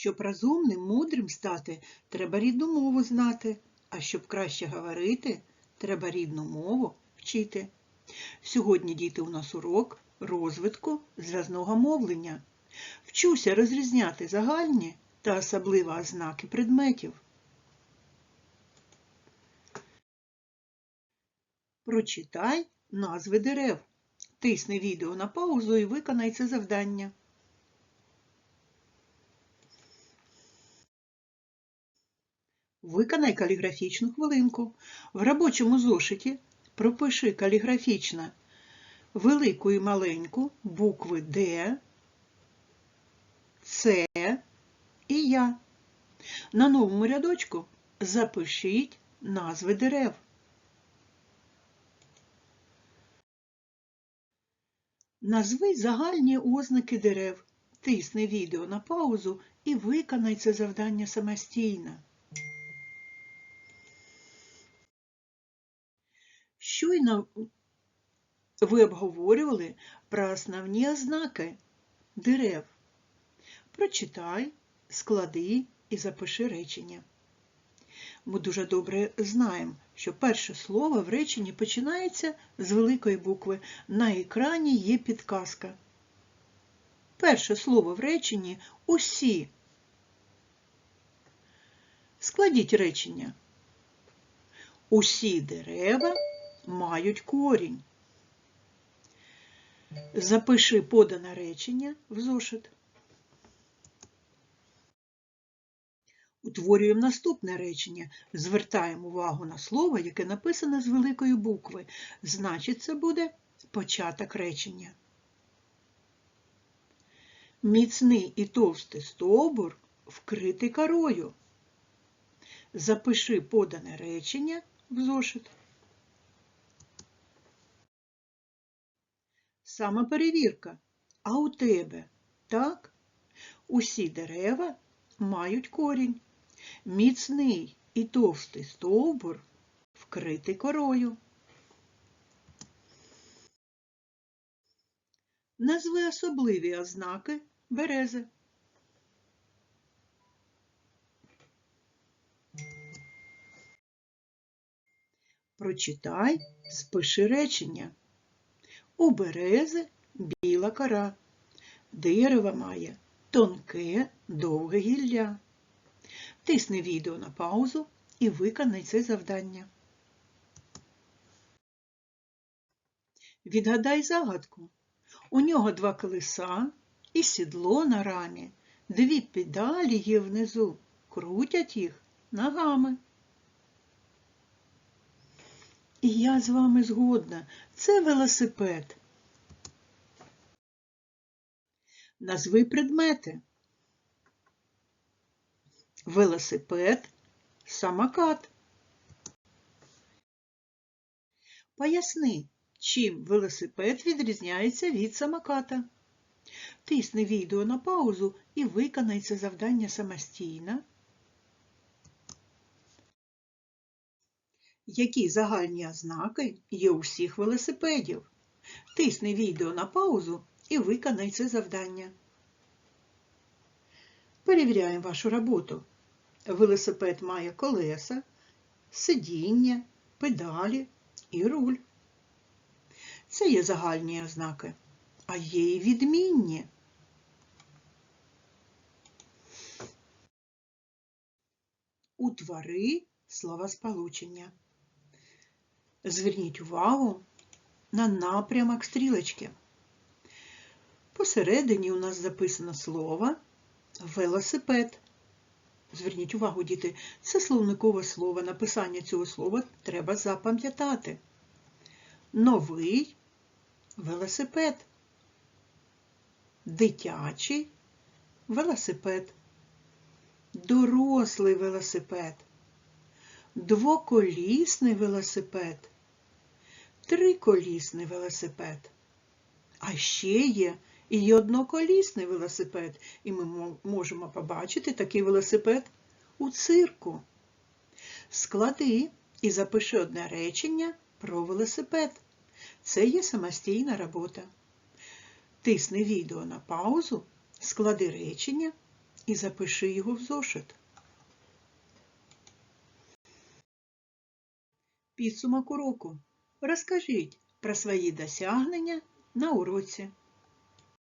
Щоб розумним, мудрим стати, треба рідну мову знати, а щоб краще говорити, треба рідну мову вчити. Сьогодні, діти, у нас урок розвитку зв'язного мовлення. Вчуся розрізняти загальні та особливі ознаки предметів. Прочитай назви дерев. Тисни відео на паузу і виконай це завдання. Виконай каліграфічну хвилинку. В робочому зошиті пропиши каліграфічно велику і маленьку букви Д, С і Я. На новому рядочку запишіть назви дерев. Назви загальні ознаки дерев. Тисни відео на паузу і виконай це завдання самостійно. Щойно ви обговорювали про основні ознаки дерев. Прочитай, склади і запиши речення. Ми дуже добре знаємо, що перше слово в реченні починається з великої букви. На екрані є підказка. Перше слово в реченні усі. Складіть речення. Усі дерева мають корінь. Запиши подане речення в зошит. Утворюємо наступне речення. Звертаємо увагу на слово, яке написане з великої букви. Значить, це буде початок речення. Міцний і товстий стовбур вкритий корою. Запиши подане речення в зошит. Самоперевірка. А у тебе так? Усі дерева мають корінь. Міцний і товстий стовбур вкритий корою. Назви особливі ознаки берези. Прочитай, спиши речення. У берези біла кора. Дерево має тонке, довге гілля. Тисни відео на паузу і виконай це завдання. Відгадай загадку. У нього два колеса і сідло на рамі. Дві педалі є внизу, крутять їх ногами. І я з вами згодна. Це велосипед. Назви предмети. Велосипед, самокат. Поясни, чим велосипед відрізняється від самоката. Тисни відео на паузу і виконай це завдання самостійно. Які загальні ознаки є у всіх велосипедів? Тисни відео на паузу і виконай це завдання. Перевіряємо вашу роботу. Велосипед має колеса, сидіння, педалі і руль. Це є загальні ознаки, а є і відмінні. Утвори словосполучення. Зверніть увагу на напрямок стрілочки. Посередині у нас записано слово велосипед. Зверніть увагу, діти, це словникове слово. Написання цього слова треба запам'ятати. Новий велосипед. Дитячий велосипед. Дорослий велосипед. Двоколісний велосипед. Триколісний велосипед. А ще є і одноколісний велосипед, і ми можемо побачити такий велосипед у цирку. Склади і запиши одне речення про велосипед. Це є самостійна робота. Тисни відео на паузу, склади речення і запиши його в зошит. Підсумок уроку. Розкажіть про свої досягнення на уроці.